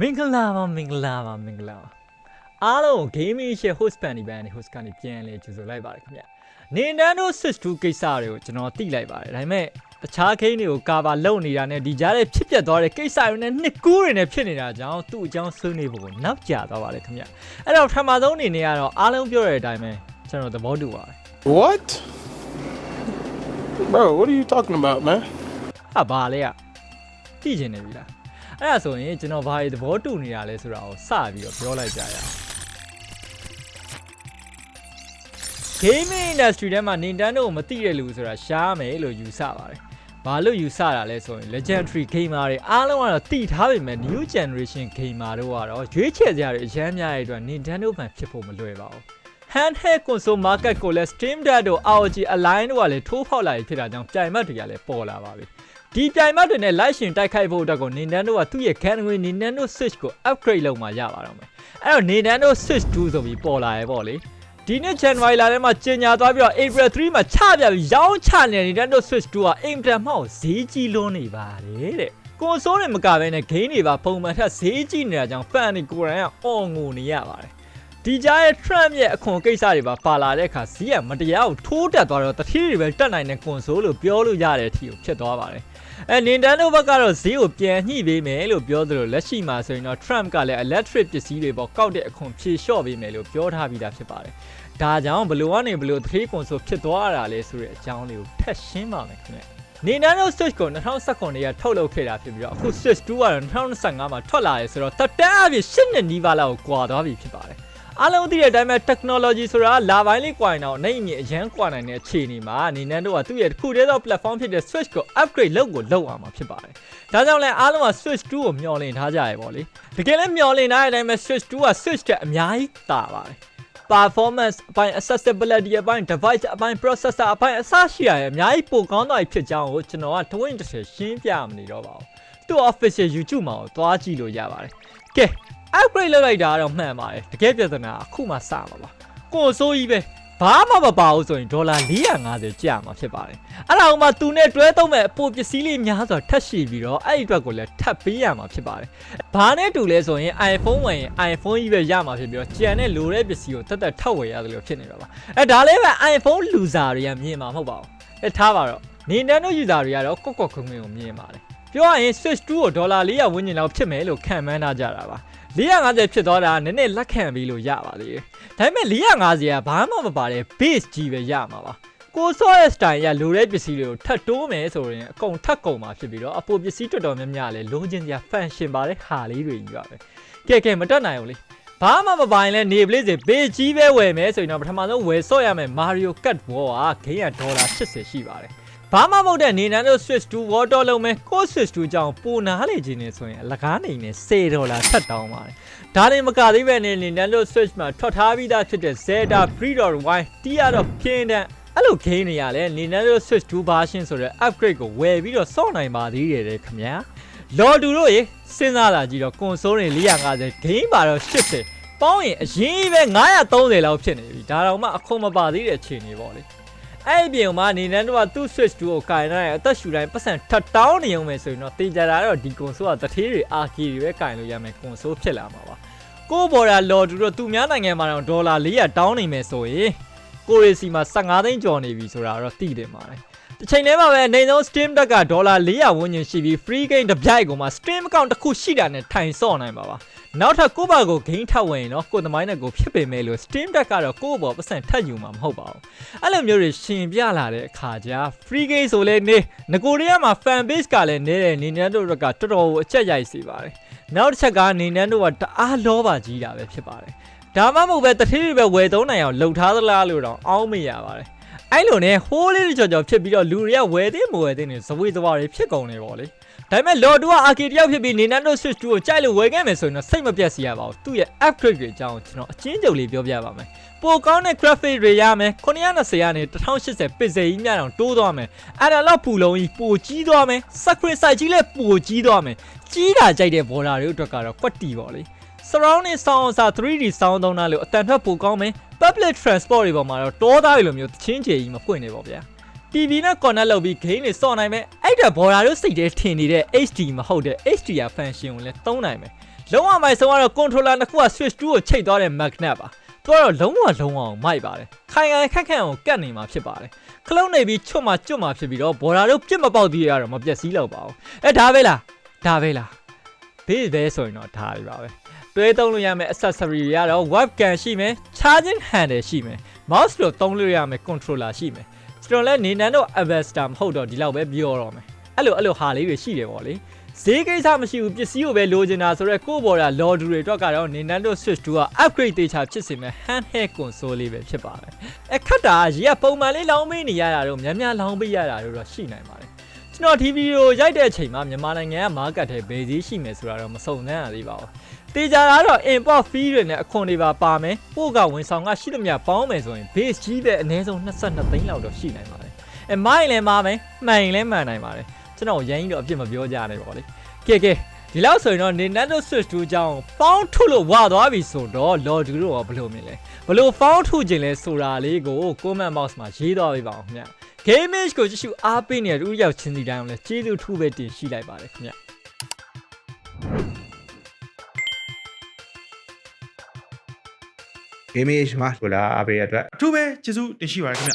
မင်္ဂလာပါမင်္ဂလာပါမင်္ဂလာပါအားလုံး gaming share host pan ဒီဘန်နေ host ကနေပြန်လဲကြိုဆိုလိုက်ပါတယ်ခင်ဗျ Nintendo Switch 2ကိစ္စတွေကိုကျွန်တော်သိလိုက်ပါတယ်ဒါပေမဲ့တခြား game တွေကိုကာဗာလုပ်နေတာနဲ့ဒီကြားထဲဖြစ်ပျက်သွားတဲ့ကိစ္စတွေနဲ့နှစ်ကူးတွေနဲ့ဖြစ်နေတာကြောင့်သူ့အကြောင်းဆွေးနွေးဖို့ကိုနောက်ကျသွားပါတယ်ခင်ဗျအဲ့တော့ပထမဆုံးအနေနဲ့ကတော့အားလုံးပြောတဲ့အတိုင်းပဲကျွန်တော်သဘောတူပါတယ် What? Bro, what are you talking about, man? ဟာဘာလဲอ่ะသိကျင်နေပြီလား အဲ့ဒါဆိုရင်ကျွန်တော်ဘာတွေသဘောတူနေတာလဲဆိုတာကိုစပြီးတော့ပြောလိုက်ကြရအောင် gaming industry ထဲမှာ Nintendo ကိုမသိတဲ့လူဆိုတာရှားမယ်လို့ယူဆပါတယ်။ဘာလို့ယူဆတာလဲဆိုရင် legendary gamer တွေအားလုံးကတော့သိထားပေမဲ့ new generation gamer တို့ကတော့ရွေးချယ်ကြရတဲ့အရန်များတဲ့အတွက် Nintendo ဖန်ဖြစ်ဖို့မလွယ်ပါဘူး။ handheld console market ကိုလည်း Steam Deck တို့ ROG Align တို့ကလည်းထိုးဖောက်လာပြီဖြစ်တာကြောင့်ပြိုင်ဘက်တွေကလည်းပေါ်လာပါပြီ။ ဒီပြိုင်ဘက်တွေနဲ့လိုက်ရှင်တိုက်ခိုက်ဖို့အတွက်ကို Nintendo ကသူ့ရဲ့ Category Nintendo Switch ကို upgrade လုပ်မှရပါတော့မယ်။အဲ့တော့ Nintendo Switch 2ဆိုပြီးပေါ်လာရဲပေါ့လေ။ဒီနေ့ January လထဲမှာကျင်ညာသွားပြီးတော့ April 3မှာချပြပြီးရောင်းချနေတဲ့ Nintendo Switch 2ကအင်တန်မှောက်ဈေးကြီးလွန်းနေပါတယ်တဲ့။ကွန်ဆိုးတွေမကဘဲနဲ့ game တွေပါပုံမှန်ထက်ဈေးကြီးနေတာကြောင့် fan တွေကိုယ်တိုင်ကအော်ငိုနေရပါတယ်။ ဒီကြားရဲ့ Trump ရဲ့အခွန်ကိစ္စတွေပါပါလာတဲ့အခါဈေးကမတရားကိုထိုးတက်သွားတော့တတိတွေပဲတက်နိုင်တဲ့ကွန်ဆိုးလို့ပြောလို့ရတဲ့အထိကိုဖြစ်သွားပါတယ်။အဲ Nintendo ဘက်ကတော့ဈေးကိုပြန်ညှိပေးမယ်လို့ပြောသလိုလက်ရှိမှာဆိုရင်တော့ Trump ကလည်း electric ပစ္စည်းတွေပေါ်ကောက်တဲ့အခွန်ဖြေလျှော့ပေးမယ်လို့ပြောထားပြီးသားဖြစ်ပါတယ်။ဒါကြောင့်ဘလို့ကနေဘလို့3ကွန်ဆိုဖြစ်သွားတာလဲဆိုတဲ့အကြောင်းလေးကိုထပ်ရှင်းပါမယ်ခင်ဗျ။ Nintendo Switch ကို2019ရထုတ်လုပ်ခဲ့တာဖြစ်ပြီးတော့အခု Switch 2ကတော့2025မှာထွက်လာရဲဆိုတော့တက်တန်းအပြည့်10နှစ်နီးပါးလောက်ကိုကွာသွားပြီဖြစ်ပါတယ်။ အားလုံးသိတဲ့အတိုင်းပဲ technology ဆိုတာလာပိုင်းလေးကွာရင်တော့နိုင်မြင့်အရန်ကွာနိုင်တဲ့အခြေအနေမှာ Nintendo ကသူ့ရဲ့တစ်ခုတည်းသော platform ဖြစ်တဲ့ Switch ကို upgrade လုပ်ကိုလုပ်အောင်မှာဖြစ်ပါတယ်။ဒါကြောင့်လဲအားလုံးက Switch 2ကိုမျှော်လင့်ထားကြရပေါ့လေ။တကယ်လည်းမျှော်လင့်ထားတဲ့အတိုင်းပဲ Switch 2က Switch တဲ့အများကြီးတာပါတယ်။ performance အပိုင်း accessibility အပိုင်း device အပိုင်း processor အပိုင်းအစရှိရရဲ့အများကြီးပိုကောင်းသွားပြီဖြစ်ကြောင်းကိုကျွန်တော်ကတဝင့်တစ်ထည်ရှင်းပြမနေတော့ပါဘူး။သူ့ official YouTube မှာကိုသွားကြည့်လို့ရပါတယ်။ကဲ upgrade လုပ်လိုက်တာကတော့မှန်ပါတယ်။တကယ်ပြဿနာအခုမှစမှာပါ။ကိုယ်ဆိုးကြီးပဲဘာမှမပါဘူးဆိုရင်ဒေါ်လာ450ကျမှာဖြစ်ပါတယ်။အဲ့ဒါအောင်မှသူနဲ့တွဲသုံးမဲ့အပိုပစ္စည်းလေးများစွာထပ်ရှိပြီးတော့အဲ့ဒီအတွက်ကိုလည်းထပ်ပေးရမှာဖြစ်ပါတယ်။ဘာနဲ့တူလဲဆိုရင် iPhone ဝင်ရင် iPhone ကြီးပဲရမှာဖြစ်ပြီးတော့ကြံတဲ့လိုတဲ့ပစ္စည်းကိုတက်တက်ထောက်ဝယ်ရတယ်လို့ဖြစ်နေတာပါ။အဲဒါလည်းပဲ iPhone loser တွေကမြင်မှာမဟုတ်ပါဘူး။အဲထားပါတော့ Nintendo user တွေကတော့ကော့ကော့ခွင်းခွင်းကိုမြင်ပါတယ်။ပြောရရင် Switch 2ကိုဒေါ်လာ400ဝန်းကျင်လောက်ဖြစ်မယ်လို့ခံမှန်းထားကြတာပါ 450ဖြစ်သွားတာနည်းနည်းလက်ခံပြီးလို့ရပါသေးတယ်။ဒါပေမဲ့450ကဘာမှမပါတဲ့ base ကြီးပဲရမှာပါ။ကိုစောရဲ့ style ရလိုတဲ့ပစ္စည်းတွေကိုထပ်တိုးမယ်ဆိုရင်အကုန်ထပ်ကုန်မှာဖြစ်ပြီးတော့အပိုပစ္စည်းတော်တော်များများလည်းလိုချင်စရာ function ပါတဲ့ဟာလေးတွေကြီးပါပဲ။ကဲကဲမတက်နိုင်ဘူးလေ။ဘာမှမပိုင်လဲနေပလေးစေဘေးကြီးပဲဝယ်မယ်ဆိုရင်တော့ပထမဆုံးဝယ်ဆော့ရမယ် Mario Kart War ကဂိမ်းရဒေါ်လာ80ရှိပါတယ်။ ဘာမှမဟုတ်တဲ့ Nintendo Switch 2 Water လုံးမဲ့ကို Switch 2ကြောင့်ပိုနားလေခြင်းနေဆိုရင်အလကားနေနဲ့10ဒေါ်လာထပ်တောင်းပါတယ်။ဒါလည်းမကသေးပဲနဲ့ Nintendo Switch မှာထွက်ထားပြီးသားဖြစ်တဲ့ Zelda Breath of the Wild Tears of Kingdom အဲ့လိုဂိမ်းတွေရလဲ Nintendo Switch 2 version ဆိုတဲ့ upgrade ကိုဝယ်ပြီးတော့စော့နိုင်ပါသေးတယ်တဲ့ခင်ဗျာ။လော်တူတို့ရေစဉ်းစားလာကြည့်တော့ console တွေ450 game ပါတော့80ပေါင်းရင်အရင်ပဲ930လောက်ဖြစ်နေပြီဒါတော့မှအခွန်မပါသေးတဲ့အခြေအနေပေါ့လေ အဲ့ဒီပြင်မှာနေနန်းတို့ကသူ့ switch 2ကိုကင်လိုက်ရင်အသက်ရှူတိုင်းပတ်စံထပ်တောင်းနေုံပဲဆိုရင်တော့တေချာတာတော့ဒီ console ကတထေးတွေ RK တွေပဲကင်လို့ရမယ် console ဖြစ်လာမှာပါကိုဘော်ဒါလော်တူတော့သူများနိုင်ငံမှာတော့ဒေါ်လာ400တောင်းနေမယ်ဆိုရင်ကိုရီစီမှာ15သိန်းကျော်နေပြီဆိုတာတော့သိတယ်မှာလေ တစ်ချိန်တည်းမှာပဲအနေဆုံး Steam Deck ကဒေါ်လာ400ဝန်းကျင်ရှိပြီး free game တစ်ပြိုက်ကိုမှ Steam account တစ်ခုရှိတာနဲ့ထိုင်ဆော့နိုင်ပါပါနောက်ထပ်ကိုယ့်ဘာကို game ထပ်ဝင်ရင်တော့ကိုယ်သမိုင်းနဲ့ကိုဖြစ်ပေမဲ့လို့ Steam Deck ကတော့ကိုယ့်ဘောပတ်စံထပ်ယူမှာမဟုတ်ပါဘူးအဲ့လိုမျိုးတွေရှင်ပြလာတဲ့အခါကျ free game ဆိုလဲနေငကိုရီးယားမှာ fan base ကလည်းနေတဲ့ Nintendo ကတော်တော်ကိုအချက်ရိုက်စေပါတယ်နောက်တစ်ချက်က Nintendo ကတအားလောပါကြီးတာပဲဖြစ်ပါတယ်ဒါမှမဟုတ်ပဲတတိတွေပဲဝယ်သုံးနိုင်အောင်လှုပ်ထားသလားလို့တော့အောင်းမရပါတယ် အဲ့လိုနဲ့ဟိုးလေးကြော်ကြော်ဖြစ်ပြီးတော့လူတွေကဝယ်သေးမဝယ်သေးနေဇဝေဇဝါတွေဖြစ်ကုန်နေပေါ့လေဒါပေမဲ့ Lord 2က arcade တယောက်ဖြစ်ပြီး Nintendo Switch 2ကိုကြိုက်လို့ဝယ်ခဲ့မယ်ဆိုရင်တော့စိတ်မပြတ်စီရပါဘူးသူ့ရဲ့ upgrade တွေအကြောင်းကျွန်တော်အချင်းချုပ်လေးပြောပြပါမယ်ပိုကောင်းတဲ့ graphic တွေရမယ်920ကနေ1080 pixel ကြီးများအောင်တိုးသွားမယ်အဲ့ဒါတော့ပူလုံးကြီးပိုကြီးသွားမယ် screen size ကြီးလည်းပိုကြီးသွားမယ်ကြီးတာကြိုက်တဲ့ border တွေအတွက်ကတော့ကွက်တီပေါ့လေ surrounding sound စာ 3D sound သုံးတာလို့အတန်ထွက်ပိုကောင်းမယ် public transport တွေပေါ်မှာတော့တောသားတွေလိုမျိုးချင်းချေကြီးမဖွင့်နေပါဗျာ TV နဲ့ connect လုပ်ပြီး game တွေစော့နိုင်မယ်အဲ့ဒါ border တို့စိတ်ထဲထင်နေတဲ့ HD မဟုတ်တဲ့ HDR function ကိုလည်းသုံးနိုင်မယ်လုံးဝမိုက်ဆုံးကတော့ controller နှစ်ခုက switch 2ကိုချိန်သွားတဲ့ magnet ပါသူကတော့လုံးဝလုံးဝအောင်မိုက်ပါတယ်ခိုင်ခိုင်ခက်ခက်အောင်ကတ်နေမှာဖြစ်ပါတယ်ခလုံးနေပြီးချွတ်မှာကျွတ်မှာဖြစ်ပြီးတော့ဘော်ဒါတို့ပြစ်မပေါက်သေးရတော့မပြက်စီးတော့ပါဘူးအဲဒါပဲလားဒါပဲလား ဘေးပဲဆိုရင်တော့ဒါတွေပါပဲတွဲသုံးလို့ရမယ့် accessory တွေကတော့ webcam ရှိမယ် charging handle ရှိမယ် mouse လို့သုံးလို့ရမယ့် controller ရှိမယ်ကျွန်တော်လည်း Nintendo Ambassador မဟုတ်တော့ဒီလောက်ပဲပြောတော့မယ်အဲ့လိုအဲ့လိုဟာလေးတွေရှိတယ်ဗောလေဈေးကိစ္စမရှိဘူးပစ္စည်းကိုပဲလိုချင်တာဆိုတော့ကိုယ့်ဘော်ဒါလော်ဒူတွေအတွက်ကတော့ Nintendo Switch 2က upgrade တေချာဖြစ်စေမဲ့ handheld console လေးပဲဖြစ်ပါတယ်အခက်တာကရေကပုံမှန်လေးလောင်းပေးနေရတာတော့များများလောင်းပေးရတာတော့ရှိနိုင်ပါတယ် ကျွန်တော် TV ကိုရိုက်တဲ့အချိန်မှာမြန်မာနိုင်ငံက market ထဲဘယ်ဈေးရှိမယ်ဆိုတာတော့မစုံစမ်းရသေးပါဘူးတေချာတာတော့ import fee တွေနဲ့အခွန်တွေပါပါမယ်ပို့ကဝန်ဆောင်ကရှိသမျှပေါင်းမယ်ဆိုရင် base ကြီးပဲအနည်းဆုံး22သိန်းလောက်တော့ရှိနိုင်ပါတယ်အဲမိုင်းလည်းမာမယ်မှန်ရင်လည်းမှန်နိုင်ပါတယ်ကျွန်တော်ရန်ကြီးတော့အပြစ်မပြောကြနဲ့ပေါ့လေကဲကဲဒီလောက်ဆိုရင်တော့ Nintendo Switch 2အကြောင်းပေါင်းထုတ်လို့ဝါသွားပြီဆိုတော့ Lord တို့ကဘယ်လိုမြင်လဲဘယ်လိုပေါင်းထုတ်ခြင်းလဲဆိုတာလေးကို comment box မှာရေးသွားပေးပါအောင်ခင်ဗျ Gamage ကိုကြည့်ရှုအားပေးနေတဲ့လူတစ်ယောက်ချင်းစီတိုင်းကိုလည်းကျေးဇူးထူးပဲတင်ရှိလိုက်ပါတယ်ခင်ဗျ gaming age မှာဆိုလာအားပေးရတဲ့အတွက်အထူးပဲကျေးဇူးတင်ရှိပါတယ်ခင်ဗျ